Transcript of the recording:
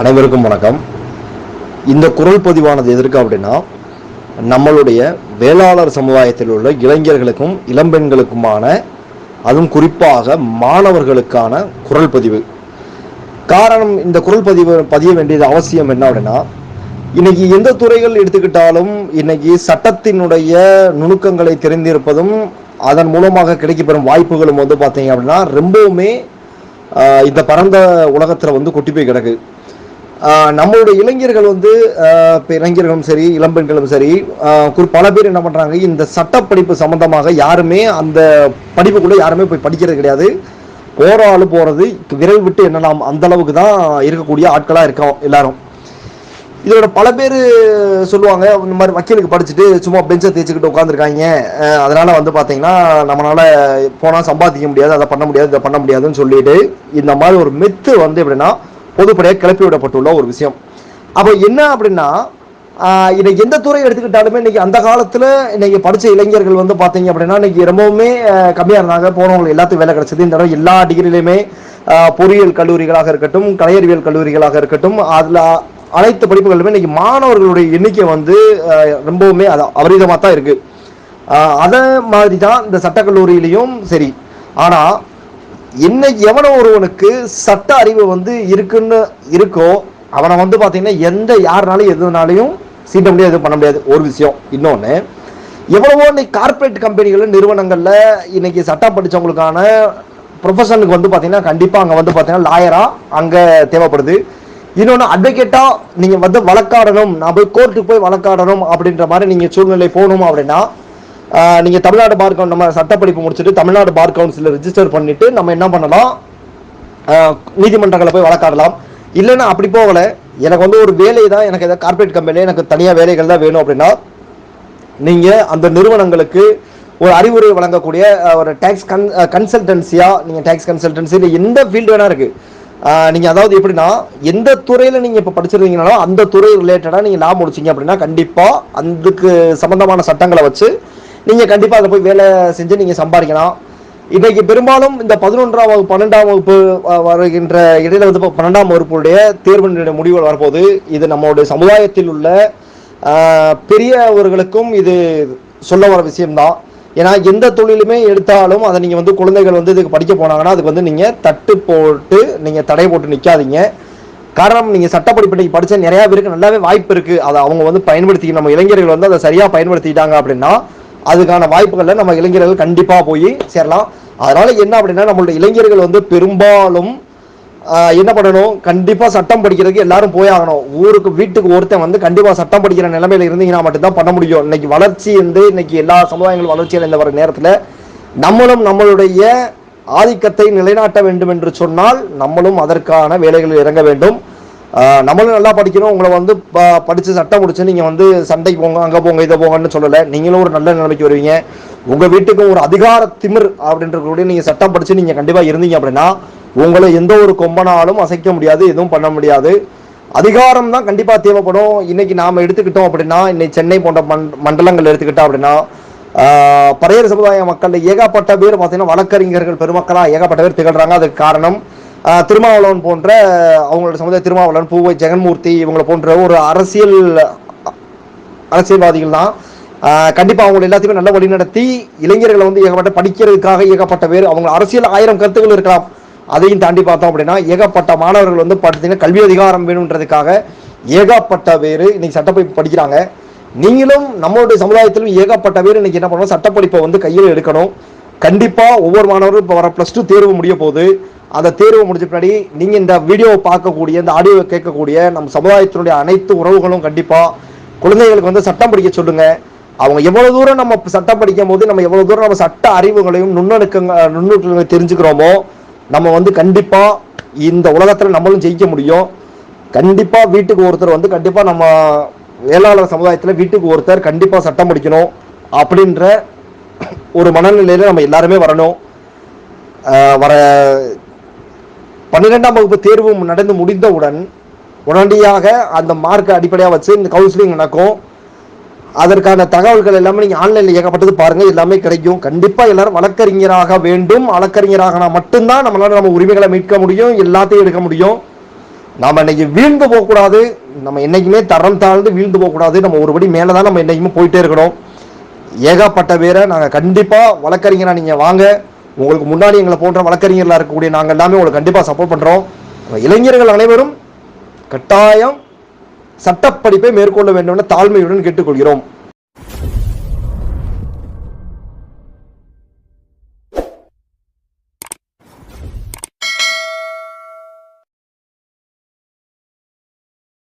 அனைவருக்கும் வணக்கம். இந்த குரல் பதிவானது எதற்கு அப்படின்னா நம்மளுடைய வேளாளர் சமுதாயத்தில் உள்ள இளைஞர்களுக்கும் இளம்பெண்களுக்குமான அதுவும் குறிப்பாக மாணவர்களுக்கான குரல் பதிவு. காரணம் இந்த குரல் பதிவு பதிய வேண்டியது அவசியம் என்ன அப்படின்னா இன்னைக்கு எந்த துறைகள் எடுத்துக்கிட்டாலும் இன்னைக்கு சட்டத்தினுடைய நுணுக்கங்களை தெரிந்திருப்பதும் அதன் மூலமாக கிடைக்கப்பெறும் வாய்ப்புகளும் வந்து பார்த்தீங்க அப்படின்னா ரொம்பவுமே இந்த பரந்த உலகத்தில் வந்து கொட்டி போய் கிடக்கு. நம்மளுடைய இளைஞர்கள் வந்து இப்போ இளைஞர்களும் சரி இளம்பெண்களும் சரி குறி- பல பேர் என்ன பண்றாங்க இந்த சட்டப்படிப்பு சம்பந்தமாக யாருமே அந்த படிப்புக்குள்ள யாருமே போய் படிக்கிறது கிடையாது. போற ஆள் போறது விரல் விட்டு என்னலாம் அந்த அளவுக்கு தான் இருக்கக்கூடிய ஆட்களா இருக்கோம் எல்லாரும். இதோட பல பேர் சொல்லுவாங்க இந்த மாதிரி வக்கீலுக்கு படிச்சுட்டு சும்மா பெஞ்சை தேய்ச்சிக்கிட்டு உட்காந்துருக்காங்க அதனால வந்து பார்த்தீங்கன்னா நம்மளால போனால் சம்பாதிக்க முடியாது அதை பண்ண முடியாது இதை பண்ண முடியாதுன்னு சொல்லிட்டு இந்த மாதிரி ஒரு மெத்து வந்து எப்படின்னா பொதுப்படையாக கிளப்பி விடப்பட்டுள்ள ஒரு விஷயம். அப்போ என்ன அப்படின்னா இன்னைக்கு எந்த துறை எடுத்துக்கிட்டாலுமே இன்னைக்கு அந்த காலத்துல இன்னைக்கு படிச்ச இளைஞர்கள் வந்து பாத்தீங்க அப்படின்னா இன்னைக்கு ரொம்பவுமே கம்மியாக கம்மியா இருந்தாங்க. போனவங்களுக்கு எல்லாத்துக்கும் வேலை கிடைச்சது. இந்த தடவை எல்லா டிகிரிலையுமே பொறியியல் கல்லூரிகளாக இருக்கட்டும் கலையறிவியல் கல்லூரிகளாக இருக்கட்டும் அதுல அனைத்து படிப்புகளுமே இன்னைக்கு மாணவர்களுடைய எண்ணிக்கை வந்து ரொம்பவுமே அது அபரிதமாக தான் இருக்கு அதே மாதிரி தான் இந்த சட்டக்கல்லூரியிலையும் சரி. ஆனால் என்ன எவனோ ஒருவனுக்கு சட்ட அறிவு வந்து இருக்குன்னு இருக்கோ அவனை வந்து பார்த்தீங்கன்னா எந்த யாருனாலும் எதுனாலையும் சீட்ட முடியாது எதுவும் பண்ண முடியாது. ஒரு விஷயம் இன்னொன்று எவ்வளவோ இன்னைக்கு கார்ப்பரேட் கம்பெனிகள் நிறுவனங்களில் இன்னைக்கு சட்டம் படித்தவங்களுக்கான ப்ரொஃபஷனுக்கு வந்து பார்த்தீங்கன்னா கண்டிப்பாக அங்கே வந்து பார்த்தீங்கன்னா லாயராக அங்கே தேவைப்படுது. இன்னொன்று அட்வொகேட்டாக நீங்கள் வந்து வழக்காடணும். நான் போய் கோர்ட்டுக்கு போய் வழக்காடணும் அப்படின்ற மாதிரி நீங்கள் சூழ்நிலை போகணும் அப்படின்னா நீங்கள் தமிழ்நாடு பார் கவுன் நம்ம சட்டப்படிப்பு முடிச்சுட்டு தமிழ்நாடு பார் கவுன்சிலில் ரிஜிஸ்டர் பண்ணிவிட்டு நம்ம என்ன பண்ணலாம்? நீதிமன்றங்களை போய் வழக்காடலாம். இல்லைன்னா அப்படி போகல. எனக்கு வந்து ஒரு வேலை தான் எனக்கு ஏதாவது கார்ப்பரேட் கம்பெனியில் எனக்கு தனியாக வேலைகள் தான் வேணும் அப்படின்னா நீங்கள் அந்த நிறுவனங்களுக்கு ஒரு அறிவுரை வழங்கக்கூடிய ஒரு டேக்ஸ் கன் கன்சல்டன்சியாக நீங்கள் டேக்ஸ் கன்சல்டன்சி இல்லை எந்த ஃபீல்டு வேணா இருக்குது நீங்கள் அதாவது எப்படின்னா எந்த துறையில் நீங்கள் இப்போ படிச்சிருந்தீங்கனாலும் அந்த துறை ரிலேட்டடாக நீங்கள் லா முடிச்சீங்க அப்படின்னா கண்டிப்பாக அதுக்கு சம்மந்தமான சட்டங்களை வச்சு நீங்கள் கண்டிப்பாக அதை போய் வேலை செஞ்சு நீங்கள் சம்பாதிக்கலாம். இன்றைக்கு பெரும்பாலும் இந்த பதினொன்றாம் வகுப்பு பன்னெண்டாம் வகுப்பு வருகின்ற இடையில வந்து பன்னெண்டாம் வகுப்புடைய தேர்வு முடிவுகள் வரப்போகுது. இது நம்மளுடைய சமுதாயத்தில் உள்ள பெரியவர்களுக்கும் இது சொல்ல வர விஷயம்தான். ஏன்னா எந்த தொழிலுமே எடுத்தாலும் அதை நீங்கள் வந்து குழந்தைகள் வந்து இதுக்கு படிக்க போனாங்கன்னா அதுக்கு வந்து நீங்கள் தட்டு போட்டு நீங்கள் தடை போட்டு நிற்காதீங்க காரணம் நீங்கள் சட்டப்படிப்பு படித்த நிறையா பேருக்கு நல்லாவே வாய்ப்பு இருக்குது அதை அவங்க வந்து பயன்படுத்தி நம்ம இளைஞர்கள் வந்து அதை சரியாக பயன்படுத்திட்டாங்க அப்படின்னா அதுக்கான வாய்ப்புகளை நம்ம இளைஞர்கள் கண்டிப்பாக போய் சேரலாம். அதனால என்ன அப்படின்னா நம்மளுடைய இளைஞர்கள் வந்து பெரும்பாலும் என்ன பண்ணணும்? கண்டிப்பாக சட்டம் படிக்கிறதுக்கு எல்லாரும் போய் ஆகணும். ஊருக்கு வீட்டுக்கு ஒருத்தன் வந்து கண்டிப்பாக சட்டம் படிக்கிற நிலைமையில இருந்தீங்கன்னா மட்டும்தான் பண்ண முடியும். இன்னைக்கு வளர்ச்சி வந்து இன்னைக்கு எல்லா சமுதாயங்களும் வளர்ச்சி அடைந்த வர நேரத்தில் நம்மளும் நம்மளுடைய ஆதிக்கத்தை நிலைநாட்ட வேண்டும் என்று சொன்னால் நம்மளும் அதற்கான வேலைகளில் இறங்க வேண்டும். நம்மளும் நல்லா படிக்கணும். உங்களை வந்து ப- சட்டம் முடிச்சு நீங்கள் வந்து சண்டைக்கு போங்க அங்கே போங்க இதை போங்கன்னு சொல்லலை. நீங்களும் ஒரு நல்ல நிலைமைக்கு வருவீங்க. உங்கள் வீட்டுக்கும் ஒரு அதிகார திமிர் அப்படின்ற கூட நீங்கள் சட்டம் படித்து நீங்கள் கண்டிப்பாக இருந்தீங்க அப்படின்னா உங்களை எந்த ஒரு கொம்பனாலும் அசைக்க முடியாது எதுவும் பண்ண முடியாது. அதிகாரம் தான் கண்டிப்பாக தேவைப்படும். இன்னைக்கு நாம் எடுத்துக்கிட்டோம் அப்படின்னா இன்னைக்கு சென்னை போன்ற மண்- மண்டலங்கள் எடுத்துக்கிட்டோம் அப்படின்னா பறையர் சமுதாய மக்கள் ஏகப்பட்ட பேர் பார்த்தீங்கன்னா வழக்கறிஞர்கள் பெருமக்களாக ஏகப்பட்ட பேர் திகழ்றாங்க. அதுக்கு காரணம் திருமாவளவன் போன்ற அவங்களோட சமுதாய திருமாவளவன் பூவை ஜெகன்மூர்த்தி இவங்களை போன்ற ஒரு அரசியல் அரசியல்வாதிகள் தான். கண்டிப்பாக அவங்களை அவங்க எல்லாத்தையுமே நல்ல வழிநடத்தி இளைஞர்களை வந்து ஏகப்பட்ட படிக்கிறதுக்காக ஏகப்பட்ட பேர். அவங்க அரசியல் ஆயிரம் கருத்துக்கள் இருக்கலாம். அதையும் தாண்டி பார்த்தோம் அப்படின்னா ஏகப்பட்ட மாணவர்கள் வந்து பார்த்தீங்கன்னா கல்வி அதிகாரம் வேணுன்றதுக்காக ஏகப்பட்ட பேர் இன்னைக்கு சட்டப்படிப்பு படிக்கிறாங்க. நீங்களும் நம்மளுடைய சமுதாயத்திலும் ஏகப்பட்ட பேர் இன்னைக்கு என்ன பண்ணணும் சட்டப்படிப்பை வந்து கையில் எடுக்கணும். கண்டிப்பாக ஒவ்வொரு மாணவரும் இப்போ வர ப்ளஸ் டூ தேர்வு முடிய போகுது. அந்த தேர்வு முடிஞ்ச பின்னாடி நீங்கள் இந்த வீடியோவை பார்க்கக்கூடிய இந்த ஆடியோவை கேட்கக்கூடிய நம்ம சமுதாயத்தினுடைய அனைத்து உறவுகளும் கண்டிப்பாக குழந்தைகளுக்கு வந்து சட்டம் படிக்க சொல்லுங்க. அவங்க எவ்வளோ தூரம் நம்ம சட்டம் படிக்கும் போது நம்ம எவ்வளோ தூரம் நம்ம சட்ட அறிவுகளையும் நுண்ணணுக்கங்க நுண்ணுக்கங்களை தெரிஞ்சுக்கிறோமோ நம்ம வந்து கண்டிப்பாக இந்த உலகத்தில் நம்மளும் ஜெயிக்க முடியும். கண்டிப்பாக வீட்டுக்கு ஒருத்தர் வந்து கண்டிப்பாக நம்ம வேளாளர் சமுதாயத்தில் வீட்டுக்கு ஒருத்தர் கண்டிப்பாக சட்டம் படிக்கணும் அப்படின்ற ஒரு மனநிலையில் நம்ம எல்லாருமே வரணும். வர பன்னிரெண்டாம் வகுப்பு தேர்வு நடந்து முடிந்தவுடன் உடனடியாக அந்த மார்க்கை அடிப்படையாக வச்சு இந்த கவுன்சிலிங் நடக்கும். அதற்கான தகவல்கள் எல்லாமே நீங்கள் ஆன்லைனில் ஏகப்பட்டது பாருங்கள் எல்லாமே கிடைக்கும். கண்டிப்பாக எல்லாரும் வழக்கறிஞராக வேண்டும். வழக்கறிஞராகனா மட்டும்தான் நம்மளால் நம்ம உரிமைகளை மீட்க முடியும். எல்லாத்தையும் எடுக்க முடியும். நாம் இன்னைக்கு வீழ்ந்து போகக்கூடாது. நம்ம என்னைக்குமே தரம் தாழ்ந்து வீழ்ந்து போகக்கூடாது. நம்ம ஒருபடி மேலே தான் நம்ம என்றைக்குமே போயிட்டே இருக்கணும். ஏகப்பட்ட பேரை நாங்கள் கண்டிப்பாக வழக்கறிஞராக நீங்கள் வாங்க. உங்களுக்கு முன்னாடி எங்களை போன்ற வழக்கறிஞர்களாக இருக்கக்கூடிய நாங்கள் எல்லாமே உங்களுக்கு கண்டிப்பாக சப்போர்ட் பண்ணுறோம் இளைஞர்கள் அனைவரும் கட்டாயம் சட்டப்படிப்பை மேற்கொள்ள வேண்டும் என தாழ்மையுடன் கேட்டுக்கொள்கிறோம்.